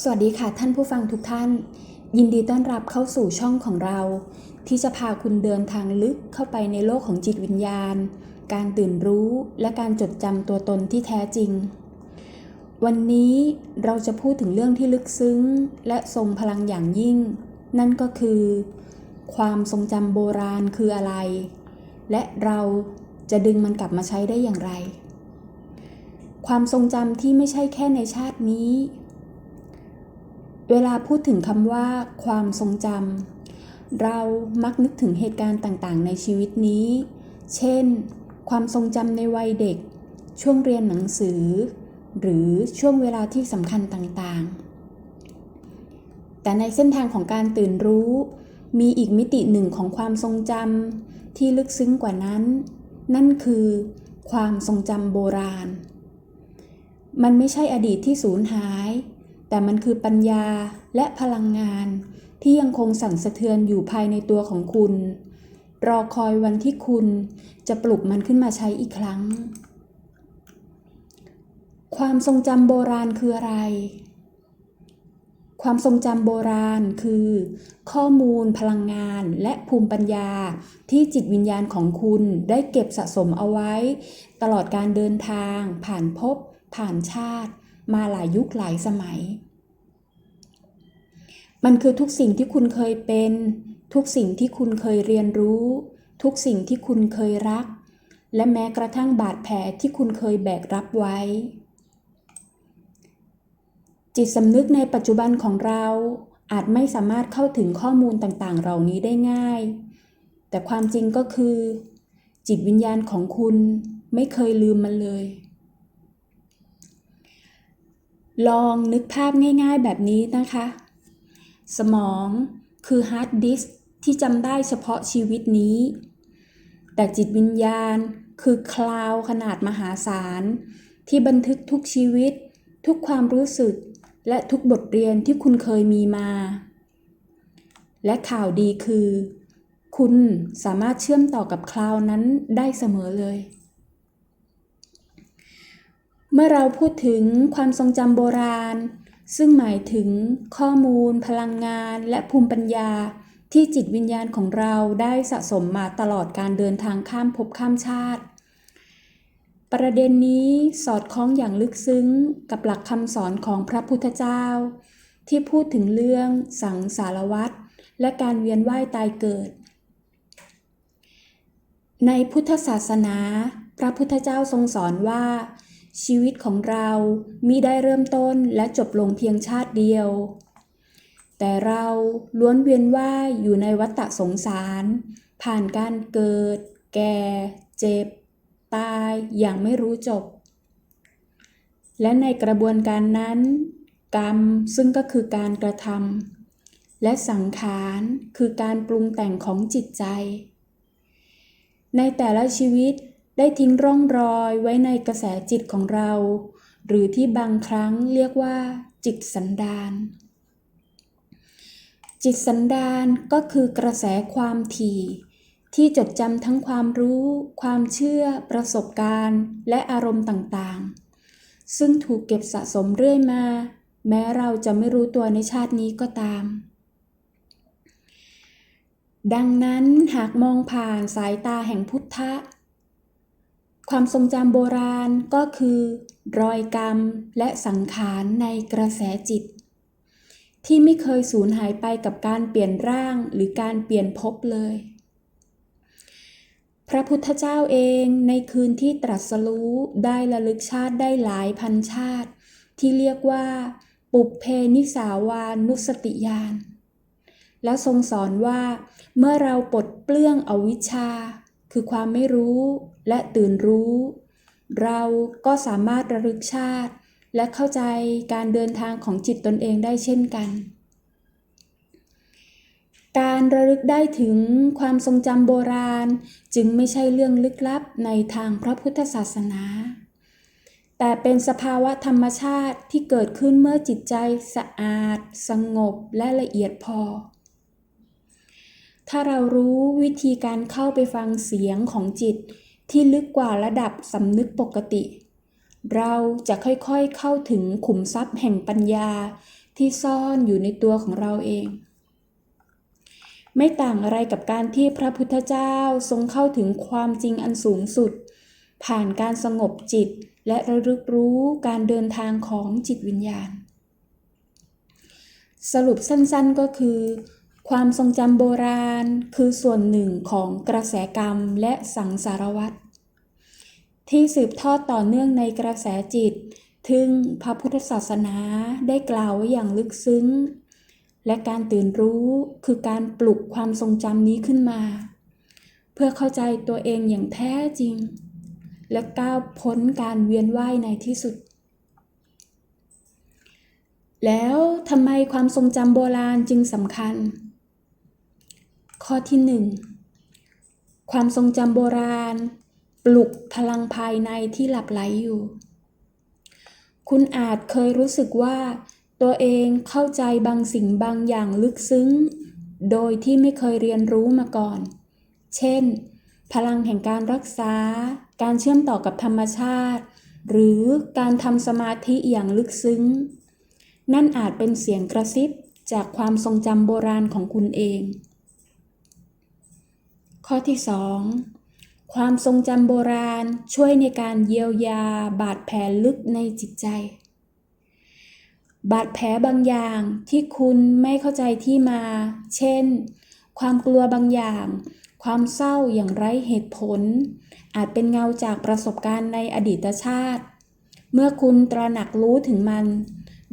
สวัสดีค่ะท่านผู้ฟังทุกท่าน ยินดีต้อนรับเข้าสู่ช่องของเรา ที่จะพาคุณเดินทางลึกเข้าไปในโลกของจิตวิญญาณ การตื่นรู้และการจดจำตัวตนที่แท้จริง วันนี้เราจะพูดถึงเรื่องที่ลึกซึ้ง และทรงพลังอย่างยิ่ง นั่นก็คือ ความทรงจำโบราณคืออะไร และเราจะดึงมันกลับมาใช้ได้อย่างไร ความทรงจำที่ไม่ใช่แค่ในชาตินี้ เวลาพูดถึงคำว่า ความทรงจำเรามักนึกถึงเหตุการณ์ต่างๆ ในชีวิตนี้ เช่น ความทรงจำในวัยเด็ก ช่วงเรียนหนังสือ หรือช่วงเวลาที่สำคัญต่างๆ แต่ในเส้นทางของการตื่นรู้ มีอีกมิติหนึ่งของความทรงจำที่ลึกซึ้งกว่านั้น นั่นคือ ความทรงจำโบราณ มันไม่ใช่อดีตที่สูญหาย แต่มันคือปัญญาและพลังงาน ที่ยังคงสั่นสะเทือนอยู่ภายในตัวของคุณ รอคอยวันที่คุณจะปลุกมันขึ้นมาใช้อีกครั้ง ความทรงจำโบราณคืออะไร ความทรงจำโบราณคือ ข้อมูลพลังงานและภูมิปัญญาที่จิตวิญญาณของคุณได้เก็บสะสมเอาไว้ ตลอดการเดินทาง ผ่านภพผ่านชาติ มาหลายยุคหลายสมัย มันคือทุกสิ่งที่คุณเคยเป็น ทุกสิ่งที่คุณเคยเรียนรู้ ทุกสิ่งที่คุณเคยรัก และแม้กระทั่งบาดแผลที่คุณเคยแบกรับไว้ จิตสำนึกในปัจจุบันของเราอาจไม่สามารถเข้าถึงข้อมูลต่างๆ เหล่านี้ได้ง่าย แต่ความจริงก็คือ จิตวิญญาณของคุณไม่เคยลืมมันเลย ลองนึกภาพง่ายๆแบบนี้นะคะ สมองคือฮาร์ดดิสก์ที่จำได้เฉพาะชีวิตนี้ แต่จิตวิญญาณคือคลาวขนาดมหาศาล ที่บันทึกทุกชีวิต ทุกความรู้สึก และทุกบทเรียนที่คุณเคยมีมา และข่าวดีคือ คุณสามารถเชื่อมต่อกับคลาวนั้นได้เสมอเลย เมื่อเราพูดถึงความทรงจำโบราณ ซึ่งหมายถึงข้อมูล พลังงาน และภูมิปัญญา ที่จิตวิญญาณของเราได้สะสมมาตลอดการเดินทางข้ามภพข้ามชาติ ประเด็นนี้สอดคล้องอย่างลึกซึ้งกับหลักคำสอนของพระพุทธเจ้า ที่พูดถึงเรื่องสังสารวัฏและการเวียนว่ายตายเกิด ในพุทธศาสนา พระพุทธเจ้าทรงสอนว่า ชีวิตของเรามิได้เริ่มต้นและจบลงเพียงชาติเดียว แต่เราล้วนเวียนว่ายอยู่ในวัฏฏะสงสาร ผ่านการเกิด แก่ เจ็บ ตายอย่างไม่รู้จบ และในกระบวนการนั้น กรรมซึ่งก็คือการกระทำและสังขารคือการปรุงแต่งของจิตใจ ในแต่ละชีวิต ได้ทิ้งร่องรอยไว้ในกระแสจิตของเรา หรือที่บางครั้งเรียกว่า จิตสันดานจิตสันดานก็คือกระแสความถี่ ที่จดจำทั้งความรู้ ความเชื่อ ประสบการณ์ และอารมณ์ต่างๆ ซึ่งถูกเก็บสะสมเรื่อยมา แม้เราจะไม่รู้ตัวในชาตินี้ก็ตาม ดังนั้นหากมองผ่านสายตาแห่งพุทธะ ความทรงจำโบราณก็คือ รอยกรรมและสังขารในกระแสจิต ที่ไม่เคยสูญหายไปกับการเปลี่ยนร่างหรือการเปลี่ยนภพเลย พระพุทธเจ้าเองในคืนที่ตรัสรู้ได้ระลึกชาติได้หลายพันชาติ ที่เรียกว่า ปุเพนิสาวานุสติญาณแล้วทรงสอนว่า เมื่อเราปลดเปลื้องอวิชชา คือความไม่รู้และตื่นรู้ เราก็สามารถระลึกชาติ และเข้าใจการเดินทางของจิตตนเองได้เช่นกัน การระลึกได้ถึงความทรงจำโบราณ จึงไม่ใช่เรื่องลึกลับในทางพระพุทธศาสนา แต่เป็นสภาวะธรรมชาติที่เกิดขึ้นเมื่อจิตใจสะอาด สงบและละเอียดพอ ถ้าเรารู้วิธีการเข้าไปฟังเสียงของจิต ที่ลึกกว่าระดับสำนึกปกติ เราจะค่อยๆเข้าถึงขุมทรัพย์แห่งปัญญาที่ซ่อนอยู่ในตัวของเราเอง ไม่ต่างอะไรกับการที่พระพุทธเจ้าทรงเข้าถึงความจริงอันสูงสุด ผ่านการสงบจิตและระลึกรู้การเดินทางของจิตวิญญาณ สรุปสั้นๆก็คือ ความทรงจำโบราณคือส่วนหนึ่งของกระแสกรรมและสังสารวัตรที่สืบทอดต่อเนื่องในกระแสจิต ถึงพระพุทธศาสนาได้กล่าวไว้อย่างลึกซึ้ง และการตื่นรู้คือการปลุกความทรงจำนี้ขึ้นมา เพื่อเข้าใจตัวเองอย่างแท้จริง และก้าวพ้นการเวียนว่ายในที่สุด แล้วทำไมความทรงจำโบราณจึงสำคัญ ข้อที่หนึ่งความทรงจำโบราณ ปลุกพลังภายในที่หลับไหลอยู่ คุณอาจเคยรู้สึกว่า ตัวเองเข้าใจบางสิ่งบางอย่างลึกซึ้ง โดยที่ไม่เคยเรียนรู้มาก่อน เช่น พลังแห่งการรักษา การเชื่อมต่อกับธรรมชาติ หรือการทำสมาธิอย่างลึกซึ้ง นั่นอาจเป็นเสียงกระซิบจากความทรงจำโบราณของคุณเอง ข้อที่ 2 ความทรงจำโบราณช่วยในการเยียวยาบาดแผลลึกในจิตใจ บาดแผลบางอย่างที่คุณไม่เข้าใจที่มา เช่น ความกลัวบางอย่าง ความเศร้าอย่างไร้เหตุผล อาจเป็นเงาจากประสบการณ์ในอดีตชาติ เมื่อคุณตระหนักรู้ถึงมัน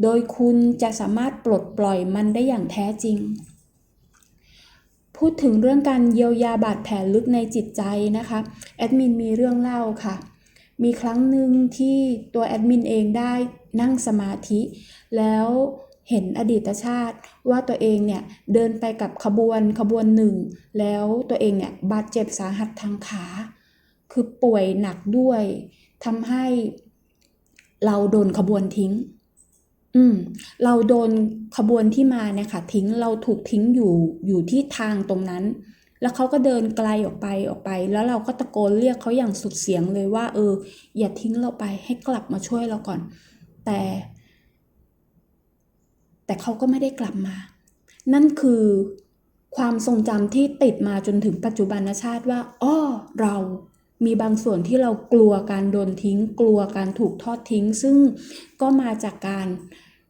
โดยคุณจะสามารถปลดปล่อยมันได้อย่างแท้จริง พูดถึงเรื่องการเยียวยาบาดแผลลึกในจิตใจนะคะแอดมินมีเรื่องเล่าค่ะ มีครั้งหนึ่งที่ตัวแอดมินเองได้นั่งสมาธิ แล้วเห็นอดีตชาติว่าตัวเองเนี่ยเดินไปกับขบวนขบวนหนึ่ง แล้วตัวเองเนี่ยบาดเจ็บสาหัสทางขา คือป่วยหนักด้วยทำให้เราโดนขบวนทิ้ง อืม เราโดนขบวนที่มาเนี่ยค่ะทิ้งเราถูกทิ้งอยู่อยู่ที่ทางตรงนั้น แล้วเขาก็เดินไกลออกไปออกไป แล้วเราก็ตะโกนเรียกเขาอย่างสุดเสียงเลยว่า เออ อย่าทิ้งเราไปให้กลับมาช่วยเราก่อน แต่ แต่เขาก็ไม่ได้กลับมา นั่นคือความทรงจำที่ติดมาจนถึงปัจจุบันชาติว่าอ้อเรามีบางส่วนที่เรากลัวการโดนทิ้ง กลัวการถูกทอดทิ้ง ซึ่งก็มาจากการ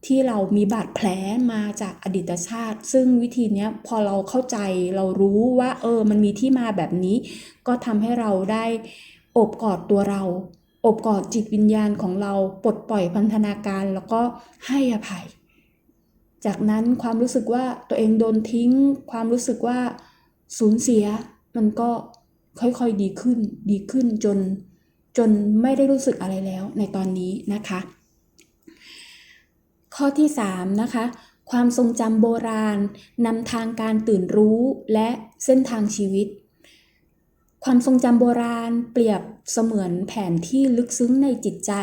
ที่เรามีบาดแผลมาจากอดีตชาติ ซึ่งวิธีนี้พอเราเข้าใจเรารู้ว่าเออ มันมีที่มาแบบนี้ ก็ทำให้เราได้อบกอดตัวเรา อบกอดจิตวิญญาณของเราปลดปล่อยพันธนาการแล้วก็ให้อภัย จากนั้นความรู้สึกว่าตัวเองโดนทิ้ง ความรู้สึกว่าสูญเสีย มันก็ค่อยๆดีขึ้น ดีขึ้นจนจนไม่ได้รู้สึกอะไรแล้วในตอนนี้นะคะ ข้อที่3นะคะความทรงจำโบราณนำทางการตื่นรู้และเส้นทางชีวิต ความทรงจำโบราณเปรียบเสมือนแผนที่ลึกซึ้งในจิตใจ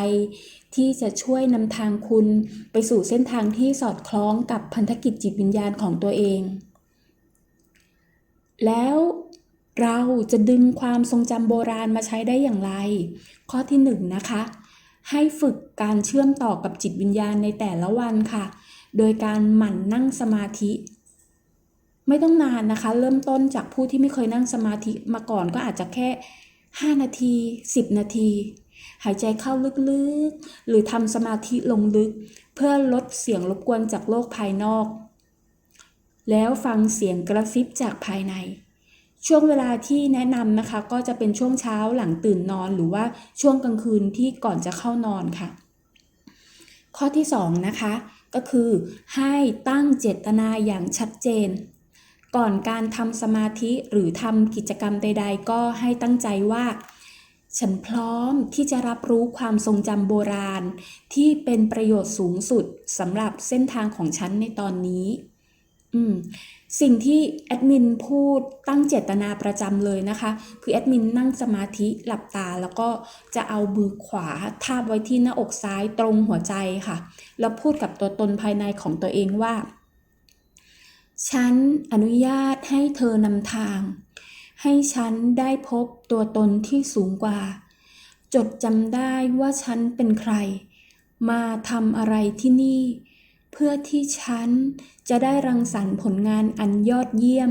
ที่จะช่วยนำทางคุณไปสู่เส้นทางที่สอดคล้องกับพันธกิจจิตวิญญาณของตัวเอง แล้วเราจะดึงความทรงจำโบราณมาใช้ได้อย่างไร ข้อที่1นนะคะ ให้ฝึกการเชื่อมต่อกับจิตวิญญาณในแต่ละวันค่ะ โดยการหมั่นนั่งสมาธิ ไม่ต้องนานนะคะ เริ่มต้นจากผู้ที่ไม่เคยนั่งสมาธิมาก่อนก็อาจจะแค่ 5 นาที 10 นาที หายใจเข้าลึกๆ หรือทำสมาธิลงลึก เพื่อลดเสียงรบกวนจากโลกภายนอก แล้วฟังเสียงกระซิบจากภายใน ช่วงเวลาที่แนะนำนะคะ ก็จะเป็นช่วงเช้าหลังตื่นนอน หรือว่าช่วงกลางคืนที่ก่อนจะเข้านอนค่ะ ข้อที่ 2 นะคะ ก็คือให้ตั้งเจตนาอย่างชัดเจน ก่อนการทำสมาธิหรือทำกิจกรรมใด ๆ ก็ให้ตั้งใจว่าฉันพร้อมที่จะรับรู้ความทรงจำโบราณ ที่เป็นประโยชน์สูงสุดสำหรับเส้นทางของฉันในตอนนี้ อืมสิ่งที่แอดมินพูดตั้งเจตนาประจำเลยนะคะ คือแอดมินนั่งสมาธิหลับตา แล้วก็จะเอามือขวาทาบไว้ที่หน้าอกซ้ายตรงหัวใจค่ะ แล้วพูดกับตัวตนภายในของตัวเองว่า ฉันอนุญาตให้เธอนำทาง ให้ฉันได้พบตัวตนที่สูงกว่า จดจำได้ว่าฉันเป็นใคร มาทำอะไรที่นี่ พื่อที่ฉันจะได้รังสรรค์ผลงานอันยอดเยี่ยม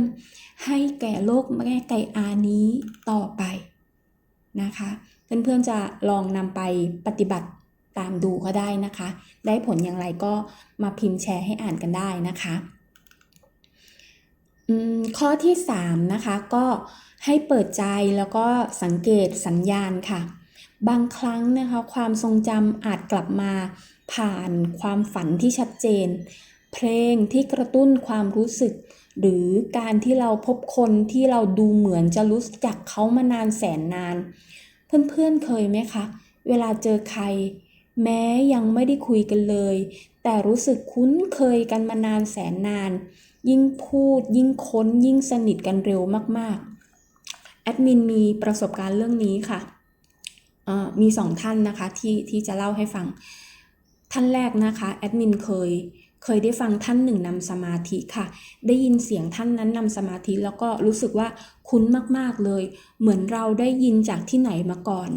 ให้แก่โลกแม่ไก่อานี้ต่อไปนะคะ เพื่อนๆจะลองนำไปปฏิบัติตามดูก็ได้นะคะ ได้ผลอย่างไรก็มาพิมพ์แชร์ให้อ่านกันได้นะคะข้อที่3นะคะก็ให้เปิดใจแล้วก็สังเกตสัญญาณค่ะ บางครั้งนะคะความทรงจำอาจกลับมา ผ่านความฝันที่ชัดเจน เพลงที่กระตุ้นความรู้สึก หรือการที่เราพบคนที่เราดูเหมือนจะรู้จักเขามานานแสนนาน เพื่อนๆเคยไหมคะ เวลาเจอใคร แม้ยังไม่ได้คุยกันเลย แต่รู้สึกคุ้นเคยกันมานานแสนนาน ยิ่งพูด ยิ่งค้น ยิ่งสนิทกันเร็วมากๆ แอดมินมีประสบการณ์เรื่องนี้ค่ะมีสองท่านนะคะที่ที่จะเล่าให้ฟัง ท่านแรกนะคะแอดมินเคยเคยได้ฟังท่านหนึ่งนำสมาธิค่ะ ได้ยินเสียงท่านนั้นนำสมาธิแล้วก็รู้สึกว่าคุ้นมากๆเลย เหมือนเราได้ยินจากที่ไหนมาก่อน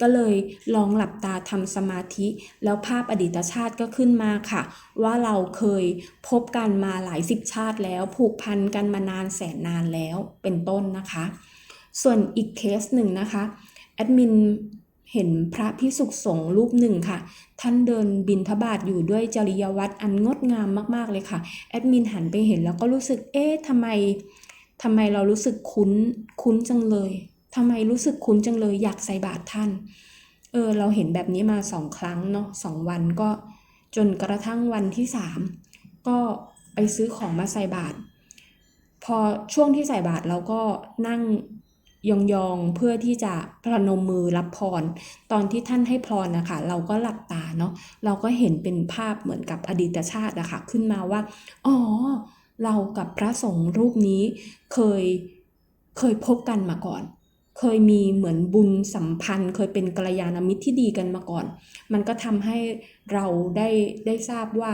ก็เลยลองหลับตาทำสมาธิ แล้วภาพอดีตชาติก็ขึ้นมาค่ะ ว่าเราเคยพบกันมาหลายสิบชาติแล้วผูกพันกันมานานแสนนานแล้วเป็นต้นนะคะ ส่วนอีกเคสหนึ่งนะคะแอดมิน เห็นพระพิสุขสงฆ์รูปหนึ่งค่ะ ท่านเดินบินทบาทอยู่ด้วยจริยวัตรอันงดงามมากๆเลยค่ะ แอดมินหันไปเห็นแล้วก็รู้สึก เอ๊ะทำไมทำไมเรารู้สึกคุ้น คุ้นจังเลย ทำไมรู้สึกคุ้นจังเลย อยากใส่บาตรท่าน เออ เราเห็นแบบนี้มาสองครั้งเนาะสองวันก็จนกระทั่งวันที่สามก็ไปซื้อของมาใส่บาตร พอช่วงที่ใส่บาตรเราก็นั่ง ยองๆเพื่อที่จะประนมมือรับพร ตอนที่ท่านให้พรนะคะเราก็หลับตาเนาะเราก็เห็นเป็นภาพเหมือนกับอดีตชาติอะคะ่ะขึ้นมาว่าอ๋อเรากับพระสงฆ์รูปนี้เคยเคยพบกันมาก่อน เคยมีเหมือนบุญสัมพันธ์ เคยเป็นกัลยาณมิตรที่ดีกันมาก่อน มันก็ทำให้เราได้ได้ทราบว่า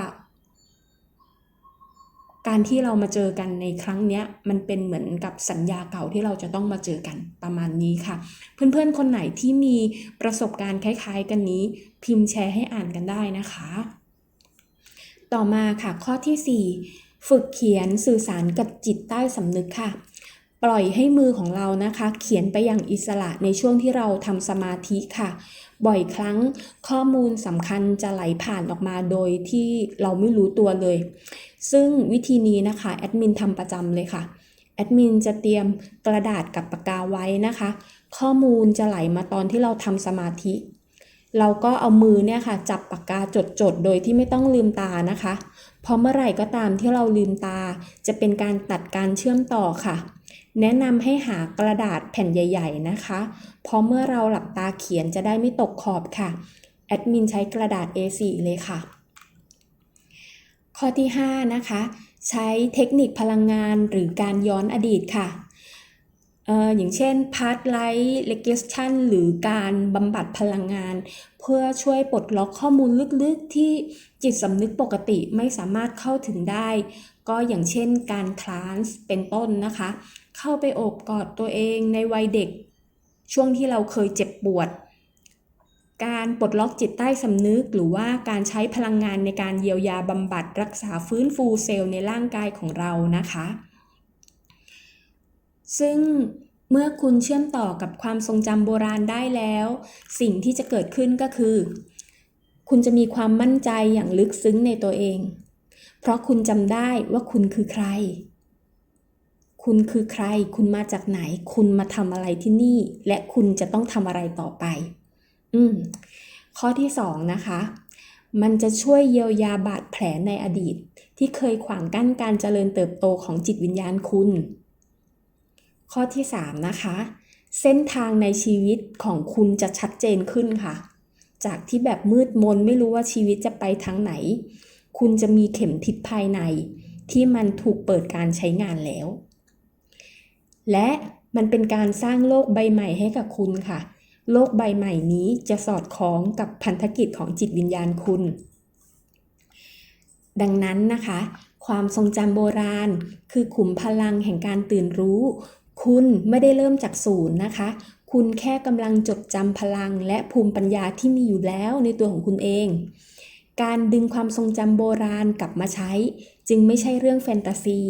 การที่เรามาเจอกันในครั้งนี้มันเป็นเหมือนกับสัญญาเก่าที่เราจะต้องมาเจอกันประมาณนี้ค่ะ เพื่อนๆคนไหนที่มีประสบการณ์คล้ายๆ กันนี้ พิมพ์แชร์ให้อ่านกันได้นะคะ ต่อมาค่ะข้อที่ 4 ฝึกเขียนสื่อสารกับจิตใต้สำนึกค่ะ ปล่อยให้มือของเรานะคะ เขียนไปอย่างอิสระในช่วงที่เราทำสมาธิค่ะ บ่อยครั้งข้อมูลสำคัญจะไหลผ่านออกมาโดยที่เราไม่รู้ตัวเลย ซึ่งวิธีนี้นะคะแอดมินทำประจำเลยค่ะแอดมินจะเตรียมกระดาษกับปากกาไว้นะคะ ข้อมูลจะไหลมาตอนที่เราทำสมาธิ เราก็เอามือเนี่ยค่ะจับปากกาจดๆโดยที่ไม่ต้องลืมตานะคะ พอเมื่อไหร่ก็ตามที่เราลืมตา จะเป็นการตัดการเชื่อมต่อค่ะ แนะนำให้หากระดาษแผ่นใหญ่ ๆ นะคะ เพราะเมื่อเราหลับตาเขียนจะได้ไม่ตกขอบค่ะ แอดมินใช้กระดาษ A4 เลยค่ะ ข้อที่ 5 นะคะ ใช้เทคนิคพลังงานหรือการย้อนอดีตค่ะอย่างเช่น Part Light Regression หรือการบำบัดพลังงาน เพื่อช่วยปลดล็อกข้อมูลลึกๆ ที่จิตสำนึกปกติไม่สามารถเข้าถึงได้ ก็อย่างเช่นการทรานส์เป็นต้นนะคะ เข้าไปโอบกอดตัวเองในวัยเด็ก ช่วงที่เราเคยเจ็บปวด การปลดล็อกจิตใต้สำนึก หรือว่าการใช้พลังงานในการเยียวยาบำบัดรักษาฟื้นฟูเซลล์ในร่างกายของเรานะคะ ซึ่งเมื่อคุณเชื่อมต่อกับความทรงจำโบราณได้แล้ว สิ่งที่จะเกิดขึ้นก็คือ คุณจะมีความมั่นใจอย่างลึกซึ้งในตัวเอง เพราะคุณจำได้ว่าคุณคือใคร คุณคือใคร คุณมาจากไหน คุณมาทำอะไรที่นี่ และคุณจะต้องทำอะไรต่อไป อืม ข้อที่สองนะคะ มันจะช่วยเยียวยาบาดแผลในอดีต ที่เคยขวางกั้นการเจริญเติบโตของจิตวิญญาณคุณ ข้อที่3นะคะ เส้นทางในชีวิตของคุณจะชัดเจนขึ้นค่ะ จากที่แบบมืดมนไม่รู้ว่าชีวิตจะไปทางไหน คุณจะมีเข็มทิศภายใน ที่มันถูกเปิดการใช้งานแล้ว และมันเป็นการสร้างโลกใบใหม่ให้กับคุณค่ะ โลกใบใหม่นี้จะสอดคล้องกับพันธกิจของจิตวิญญาณคุณ ดังนั้นนะคะ ความทรงจำโบราณ คือขุมพลังแห่งการตื่นรู้ คุณไม่ได้เริ่มจากศูนย์นะคะ คุณแค่กำลังจดจำพลังและภูมิปัญญาที่มีอยู่แล้วในตัวของคุณเอง การดึงความทรงจำโบราณกลับมาใช้ จึงไม่ใช่เรื่องแฟนตาซี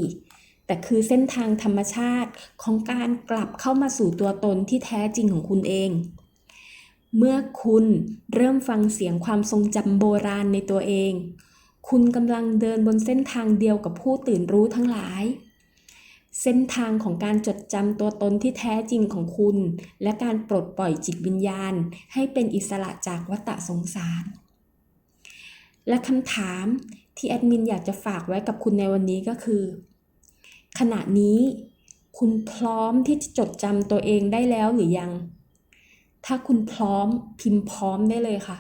แต่คือเส้นทางธรรมชาติของการกลับเข้ามาสู่ตัวตนที่แท้จริงของคุณเอง เมื่อคุณเริ่มฟังเสียงความทรงจำโบราณในตัวเอง คุณกำลังเดินบนเส้นทางเดียวกับผู้ตื่นรู้ทั้งหลาย เส้นทางของการจดจำตัวตนที่แท้จริงของคุณ และการปลดปล่อยจิตวิญญาณ ให้เป็นอิสระจากวัฏสงสาร และคำถามที่แอดมินอยากจะฝากไว้กับคุณในวันนี้ก็คือ ขณะนี้คุณพร้อมที่จะจดจำตัวเองได้แล้วหรือยัง ถ้าคุณพร้อมพิมพ์พร้อมได้เลยค่ะ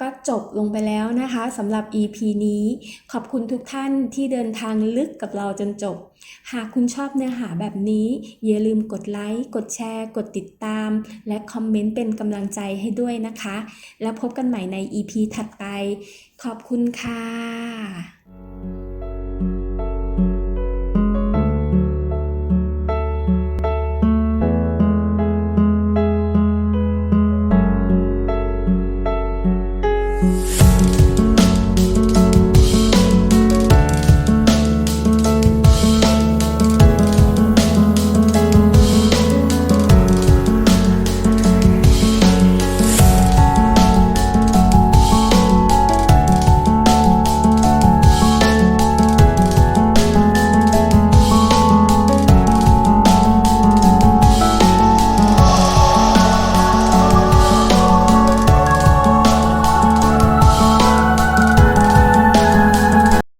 ก็จบลงไปแล้วนะคะสำหรับ EP นี้ ขอบคุณทุกท่านที่เดินทางลึกกับเราจนจบ หากคุณชอบเนื้อหาแบบนี้ อย่าลืมกดไลค์ กดแชร์ กดติดตาม และคอมเมนต์เป็นกำลังใจให้ด้วยนะคะ แล้วพบกันใหม่ใน EP ถัดไป ขอบคุณค่ะ